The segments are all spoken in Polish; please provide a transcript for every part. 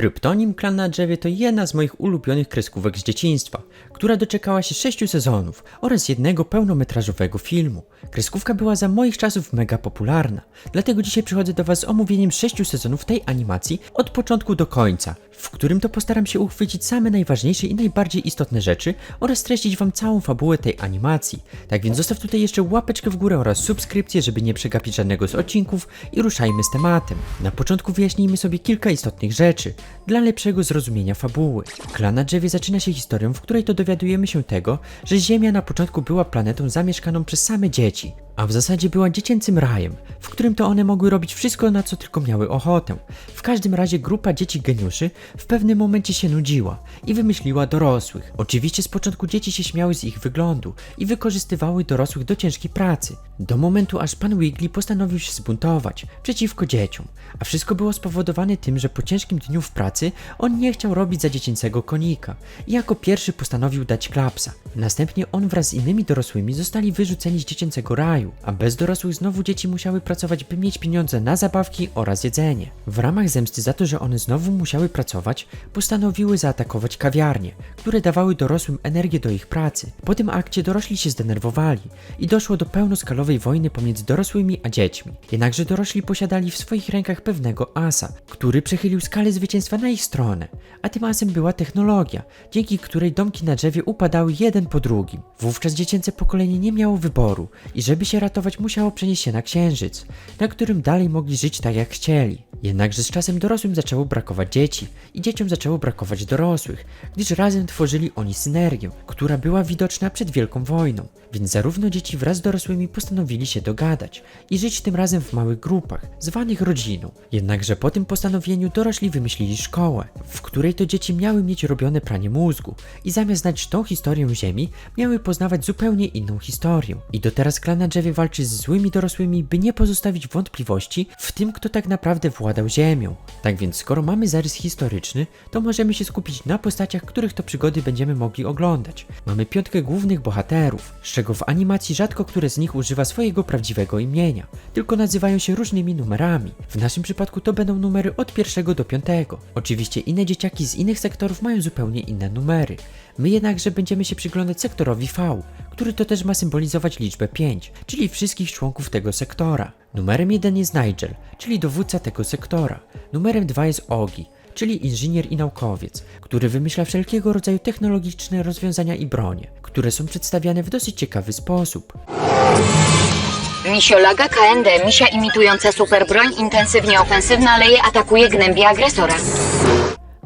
Kryptonim Klan na drzewie to jedna z moich ulubionych kreskówek z dzieciństwa, która doczekała się sześciu sezonów oraz jednego pełnometrażowego filmu. Kreskówka była za moich czasów mega popularna, dlatego dzisiaj przychodzę do Was z omówieniem sześciu sezonów tej animacji od początku do końca, w którym to postaram się uchwycić same najważniejsze i najbardziej istotne rzeczy oraz streścić Wam całą fabułę tej animacji. Tak więc zostaw tutaj jeszcze łapeczkę w górę oraz subskrypcję, żeby nie przegapić żadnego z odcinków i ruszajmy z tematem. Na początku wyjaśnijmy sobie kilka istotnych rzeczy, dla lepszego zrozumienia fabuły. Klan na drzewie zaczyna się historią, w której to dowiadujemy się tego, że Ziemia na początku była planetą zamieszkaną przez same dzieci, a w zasadzie była dziecięcym rajem, w którym to one mogły robić wszystko, na co tylko miały ochotę. W każdym razie grupa dzieci geniuszy w pewnym momencie się nudziła i wymyśliła dorosłych. Oczywiście z początku dzieci się śmiały z ich wyglądu i wykorzystywały dorosłych do ciężkiej pracy, do momentu aż pan Wiggly postanowił się zbuntować przeciwko dzieciom, a wszystko było spowodowane tym, że po ciężkim dniu w pracy on nie chciał robić za dziecięcego konika i jako pierwszy postanowił dać klapsa. Następnie on wraz z innymi dorosłymi zostali wyrzuceni z dziecięcego raju, a bez dorosłych znowu dzieci musiały pracować, by mieć pieniądze na zabawki oraz jedzenie. W ramach zemsty za to, że one znowu musiały pracować, postanowiły zaatakować kawiarnie, które dawały dorosłym energię do ich pracy. Po tym akcie dorośli się zdenerwowali i doszło do pełnoskalowej wojny pomiędzy dorosłymi a dziećmi. Jednakże dorośli posiadali w swoich rękach pewnego asa, który przechylił skalę zwycięstwa na ich stronę, a tym asem była technologia, dzięki której domki na drzewie upadały jeden po drugim. Wówczas dziecięce pokolenie nie miało wyboru i żeby się ratować musiało przenieść się na księżyc, na którym dalej mogli żyć tak jak chcieli. Jednakże z czasem dorosłym zaczęło brakować dzieci i dzieciom zaczęło brakować dorosłych, gdyż razem tworzyli oni synergię, która była widoczna przed Wielką Wojną. Więc zarówno dzieci wraz z dorosłymi postanowili się dogadać i żyć tym razem w małych grupach, zwanych rodziną. Jednakże po tym postanowieniu dorośli wymyślili szkołę, w której to dzieci miały mieć robione pranie mózgu i zamiast znać tą historię Ziemi, miały poznawać zupełnie inną historię. I do teraz klan na drzewie walczy z złymi dorosłymi, by nie pozostawić wątpliwości w tym, kto tak naprawdę władał Ziemią. Tak więc skoro mamy zarys historyczny, to możemy się skupić na postaciach, których to przygody będziemy mogli oglądać. Mamy piątkę głównych bohaterów, z czego w animacji rzadko które z nich używa swojego prawdziwego imienia, tylko nazywają się różnymi numerami. W naszym przypadku to będą numery od pierwszego do piątego. Oczywiście inne dzieciaki z innych sektorów mają zupełnie inne numery. My jednakże będziemy się przyglądać sektorowi V, który to też ma symbolizować liczbę 5, czyli wszystkich członków tego sektora. Numerem 1 jest Nigel, czyli dowódca tego sektora. Numerem 2 jest Ogi, czyli inżynier i naukowiec, który wymyśla wszelkiego rodzaju technologiczne rozwiązania i bronie, które są przedstawiane w dosyć ciekawy sposób. Misiolaga KND, misia imitująca superbroń, intensywnie ofensywna, leje atakuje gnębi agresora.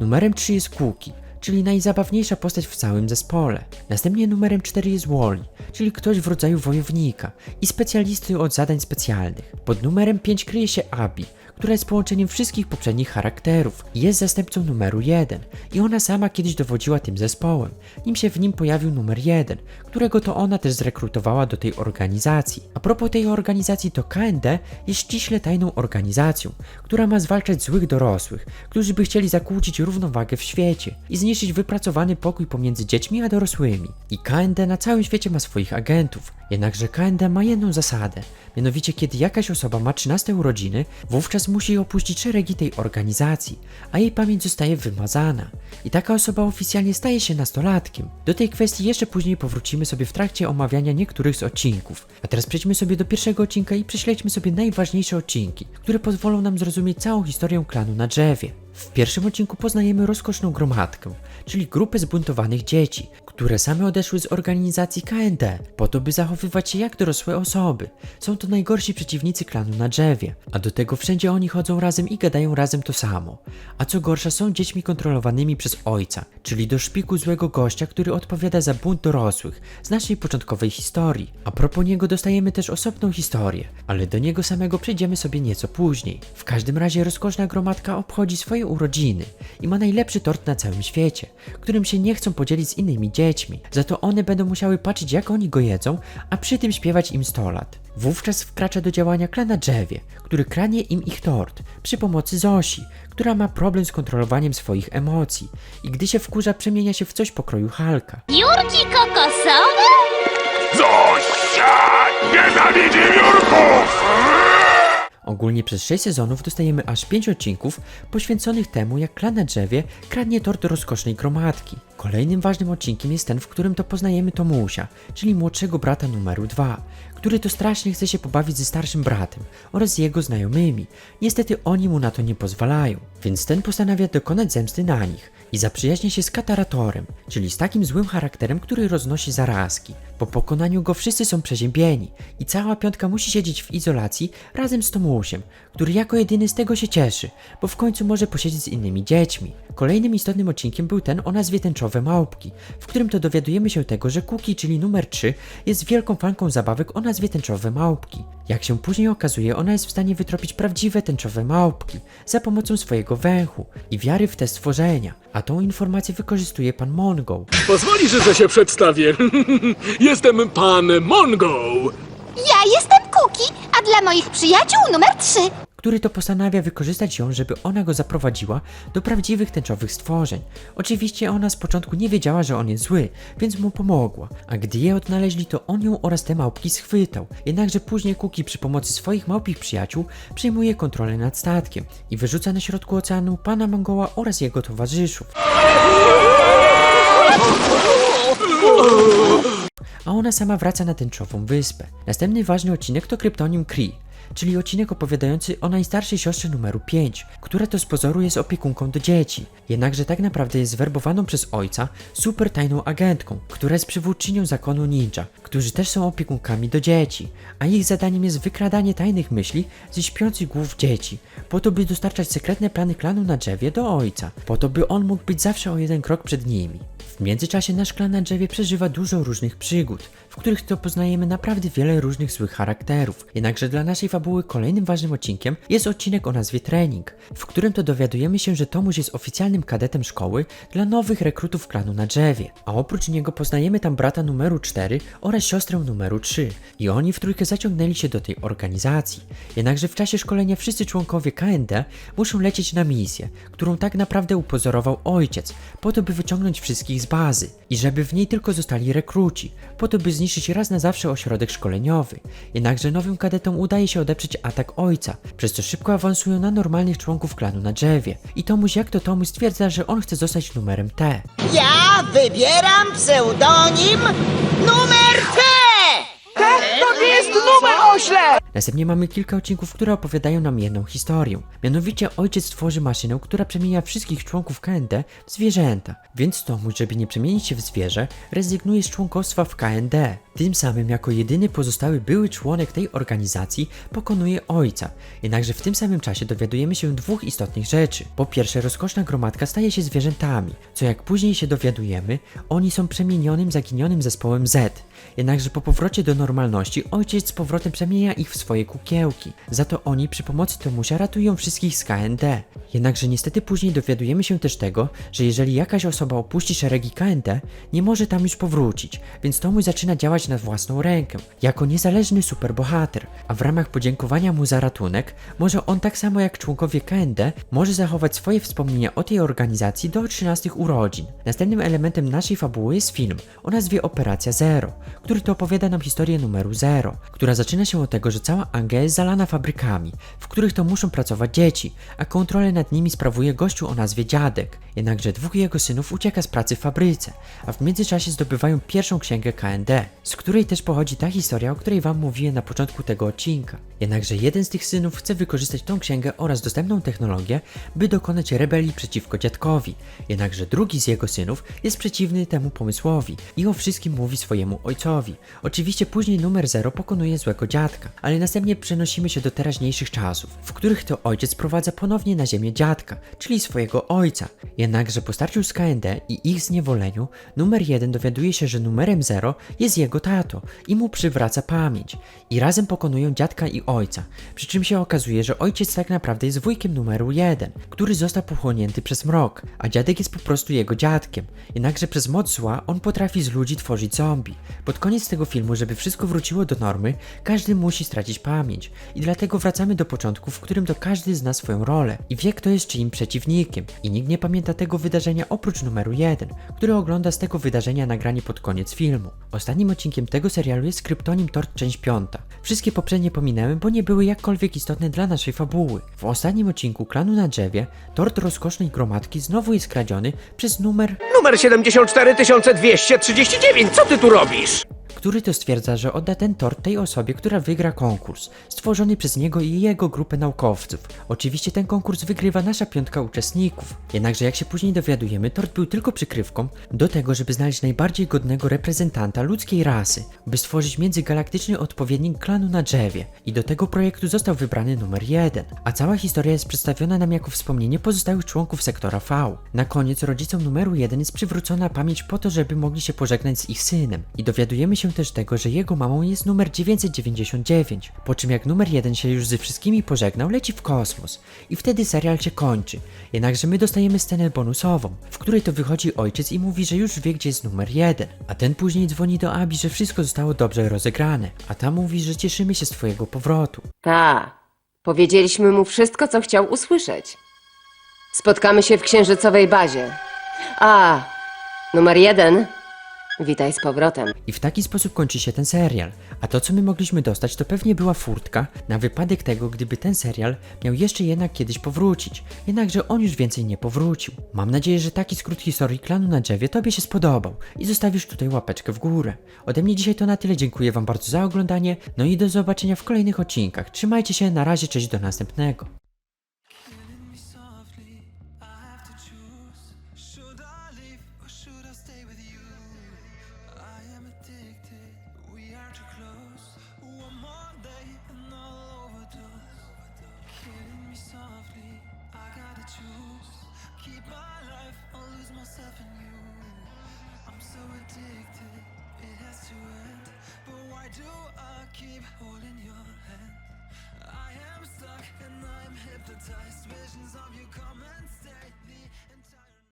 Numerem 3 jest Kuki, czyli najzabawniejsza postać w całym zespole. Następnie numerem 4 jest Wally, czyli ktoś w rodzaju wojownika i specjalisty od zadań specjalnych. Pod numerem 5 kryje się Abby, która jest połączeniem wszystkich poprzednich charakterów i jest zastępcą numeru 1 i ona sama kiedyś dowodziła tym zespołem, nim się w nim pojawił numer 1, którego to ona też zrekrutowała do tej organizacji. A propos tej organizacji to KND jest ściśle tajną organizacją, która ma zwalczać złych dorosłych, którzy by chcieli zakłócić równowagę w świecie i zniszczyć wypracowany pokój pomiędzy dziećmi a dorosłymi. I KND na całym świecie ma swoich agentów, jednakże KND ma jedną zasadę, mianowicie kiedy jakaś osoba ma 13 urodziny, wówczas musi opuścić szeregi tej organizacji, a jej pamięć zostaje wymazana. I taka osoba oficjalnie staje się nastolatkiem. Do tej kwestii jeszcze później powrócimy sobie w trakcie omawiania niektórych z odcinków. A teraz przejdźmy sobie do pierwszego odcinka i prześledźmy sobie najważniejsze odcinki, które pozwolą nam zrozumieć całą historię klanu na drzewie. W pierwszym odcinku poznajemy rozkoszną gromadkę, czyli grupę zbuntowanych dzieci, które same odeszły z organizacji KND po to, by zachowywać się jak dorosłe osoby. Są to najgorsi przeciwnicy klanu na drzewie, a do tego wszędzie oni chodzą razem i gadają razem to samo. A co gorsza są dziećmi kontrolowanymi przez ojca, czyli do szpiku złego gościa, który odpowiada za bunt dorosłych z naszej początkowej historii. A propos niego dostajemy też osobną historię, ale do niego samego przejdziemy sobie nieco później. W każdym razie rozkoszna gromadka obchodzi swoje urodziny i ma najlepszy tort na całym świecie, którym się nie chcą podzielić z innymi dziećmi. Za to one będą musiały patrzeć jak oni go jedzą, a przy tym śpiewać im 100 lat. Wówczas wkracza do działania klan na drzewie, który kranie im ich tort przy pomocy Zosi, która ma problem z kontrolowaniem swoich emocji i gdy się wkurza przemienia się w coś pokroju Halka. Jurki kokosowe? Zosia! Nienawidzi Jurków! Ogólnie przez 6 sezonów dostajemy aż 5 odcinków poświęconych temu, jak klan na drzewie kradnie tort rozkosznej gromadki. Kolejnym ważnym odcinkiem jest ten, w którym to poznajemy Tomusia, czyli młodszego brata numeru 2, który to strasznie chce się pobawić ze starszym bratem oraz jego znajomymi. Niestety oni mu na to nie pozwalają, więc ten postanawia dokonać zemsty na nich i zaprzyjaźnia się z Kataratorem, czyli z takim złym charakterem, który roznosi zarazki. Po pokonaniu go wszyscy są przeziębieni i cała piątka musi siedzieć w izolacji razem z Tomusiem, który jako jedyny z tego się cieszy, bo w końcu może posiedzieć z innymi dziećmi. Kolejnym istotnym odcinkiem był ten o nazwie Tęczowe Małpki, w którym to dowiadujemy się tego, że Kuki, czyli numer 3, jest wielką fanką zabawek o nazwie Tęczowe Małpki. Jak się później okazuje, ona jest w stanie wytropić prawdziwe tęczowe małpki za pomocą swojego węchu i wiary w te stworzenia, a tą informację wykorzystuje pan Mongo. Pozwolisz, że się przedstawię. Jestem pan Mongo. Ja jestem Kuki, a dla moich przyjaciół numer 3. który to postanawia wykorzystać ją, żeby ona go zaprowadziła do prawdziwych tęczowych stworzeń. Oczywiście ona z początku nie wiedziała, że on jest zły, więc mu pomogła, a gdy je odnaleźli, to on ją oraz te małpki schwytał. Jednakże później Kuki przy pomocy swoich małpich przyjaciół przejmuje kontrolę nad statkiem i wyrzuca na środku oceanu pana Mongoła oraz jego towarzyszów. a ona sama wraca na tęczową wyspę. Następny ważny odcinek to kryptonim Kree, czyli odcinek opowiadający o najstarszej siostrze numeru 5, która to z pozoru jest opiekunką do dzieci. Jednakże tak naprawdę jest zwerbowaną przez ojca super tajną agentką, która jest przywódczynią zakonu ninja, którzy też są opiekunkami do dzieci, a ich zadaniem jest wykradanie tajnych myśli ze śpiących głów dzieci, po to by dostarczać sekretne plany klanu na drzewie do ojca, po to by on mógł być zawsze o jeden krok przed nimi. W międzyczasie nasz klan na drzewie przeżywa dużo różnych przygód, w których to poznajemy naprawdę wiele różnych złych charakterów. Jednakże dla naszej fabuły kolejnym ważnym odcinkiem jest odcinek o nazwie Trening, w którym to dowiadujemy się, że Tomuś jest oficjalnym kadetem szkoły dla nowych rekrutów klanu na drzewie, a oprócz niego poznajemy tam brata numeru 4 oraz siostrę numeru 3 i oni w trójkę zaciągnęli się do tej organizacji. Jednakże w czasie szkolenia wszyscy członkowie KND muszą lecieć na misję, którą tak naprawdę upozorował ojciec, po to by wyciągnąć wszystkich z bazy i żeby w niej tylko zostali rekruci, po to by zniszczyć raz na zawsze ośrodek szkoleniowy. Jednakże nowym kadetom udaje się odeprzeć atak ojca, przez co szybko awansują na normalnych członków klanu na drzewie. I Tomuś jak to Tomuś stwierdza, że on chce zostać numerem T. Ja wybieram pseudonim numer T! Następnie mamy kilka odcinków, które opowiadają nam jedną historię. Mianowicie ojciec tworzy maszynę, która przemienia wszystkich członków KND w zwierzęta. Więc Tomuś, żeby nie przemienić się w zwierzę, rezygnuje z członkostwa w KND. Tym samym jako jedyny pozostały były członek tej organizacji pokonuje ojca. Jednakże w tym samym czasie dowiadujemy się dwóch istotnych rzeczy. Po pierwsze, rozkoszna gromadka staje się zwierzętami, co jak później się dowiadujemy, oni są przemienionym, zaginionym zespołem Z. Jednakże po powrocie do normalności ojciec z powrotem przemienia ich w swoje kukiełki. Za to oni przy pomocy Tomusia ratują wszystkich z KND. Jednakże niestety później dowiadujemy się też tego, że jeżeli jakaś osoba opuści szeregi KND, nie może tam już powrócić, więc Tomuś zaczyna działać na własną rękę, jako niezależny superbohater, a w ramach podziękowania mu za ratunek, może on tak samo jak członkowie KND, może zachować swoje wspomnienia o tej organizacji do 13 urodzin. Następnym elementem naszej fabuły jest film o nazwie Operacja Zero, który to opowiada nam historię numeru Zero, która zaczyna się od tego, że cała Anglia jest zalana fabrykami, w których to muszą pracować dzieci, a kontrolę nad nimi sprawuje gościu o nazwie Dziadek. Jednakże dwóch jego synów ucieka z pracy w fabryce, a w międzyczasie zdobywają pierwszą księgę KND, z której też pochodzi ta historia, o której wam mówiłem na początku tego odcinka. Jednakże jeden z tych synów chce wykorzystać tą księgę oraz dostępną technologię, by dokonać rebelii przeciwko dziadkowi. Jednakże drugi z jego synów jest przeciwny temu pomysłowi i o wszystkim mówi swojemu ojcowi. Oczywiście później numer 0 pokonuje złego dziadka, ale następnie przenosimy się do teraźniejszych czasów, w których to ojciec prowadza ponownie na ziemię dziadka, czyli swojego ojca. Jednakże po starciu z KND i ich zniewoleniu, numer 1 dowiaduje się, że numerem 0 jest jego tato i mu przywraca pamięć. I razem pokonują dziadka i ojca, przy czym się okazuje, że ojciec tak naprawdę jest wujkiem numeru 1, który został pochłonięty przez mrok, a dziadek jest po prostu jego dziadkiem. Jednakże przez moc zła on potrafi z ludzi tworzyć zombie. Pod koniec tego filmu, żeby wszystko wróciło do normy, każdy musi stracić pamięć. I dlatego wracamy do początku, w którym to każdy zna swoją rolę i wie kto jest czyim przeciwnikiem. I nikt nie pamięta tego wydarzenia oprócz numeru 1, który ogląda z tego wydarzenia nagranie pod koniec filmu. Ostatnim odcinkiem odcinkiem tego serialu jest Kryptonim Tort część piąta. Wszystkie poprzednie pominęłem, bo nie były jakkolwiek istotne dla naszej fabuły. W ostatnim odcinku Klanu na drzewie, tort rozkosznej gromadki znowu jest kradziony przez numer Numer 74239. Co ty tu robisz? Który to stwierdza, że odda ten tort tej osobie, która wygra konkurs, stworzony przez niego i jego grupę naukowców. Oczywiście ten konkurs wygrywa nasza piątka uczestników. Jednakże jak się później dowiadujemy, tort był tylko przykrywką do tego, żeby znaleźć najbardziej godnego reprezentanta ludzkiej rasy, by stworzyć międzygalaktyczny odpowiednik klanu na drzewie. I do tego projektu został wybrany numer 1. A cała historia jest przedstawiona nam jako wspomnienie pozostałych członków sektora V. Na koniec rodzicom numeru 1 jest przywrócona pamięć po to, żeby mogli się pożegnać z ich synem. I dowiadujemy się też tego, że jego mamą jest numer 999. Po czym jak numer 1 się już ze wszystkimi pożegnał, leci w kosmos. I wtedy serial się kończy. Jednakże my dostajemy scenę bonusową, w której to wychodzi ojciec i mówi, że już wie gdzie jest numer 1. A ten później dzwoni do Abi, że wszystko zostało dobrze rozegrane. A ta mówi, że cieszymy się z twojego powrotu. Ta. Powiedzieliśmy mu wszystko, co chciał usłyszeć. Spotkamy się w księżycowej bazie. A, numer jeden. Witaj z powrotem. I w taki sposób kończy się ten serial. A to, co my mogliśmy dostać, to pewnie była furtka na wypadek tego, gdyby ten serial miał jeszcze jednak kiedyś powrócić. Jednakże on już więcej nie powrócił. Mam nadzieję, że taki skrót historii klanu na drzewie Tobie się spodobał i zostawisz tutaj łapeczkę w górę. Ode mnie dzisiaj to na tyle. Dziękuję Wam bardzo za oglądanie. No i do zobaczenia w kolejnych odcinkach. Trzymajcie się, na razie, cześć, do następnego. Addicted, it has to end. But why do I keep holding your hand? I am stuck and I'm hypnotized. Visions of you come and.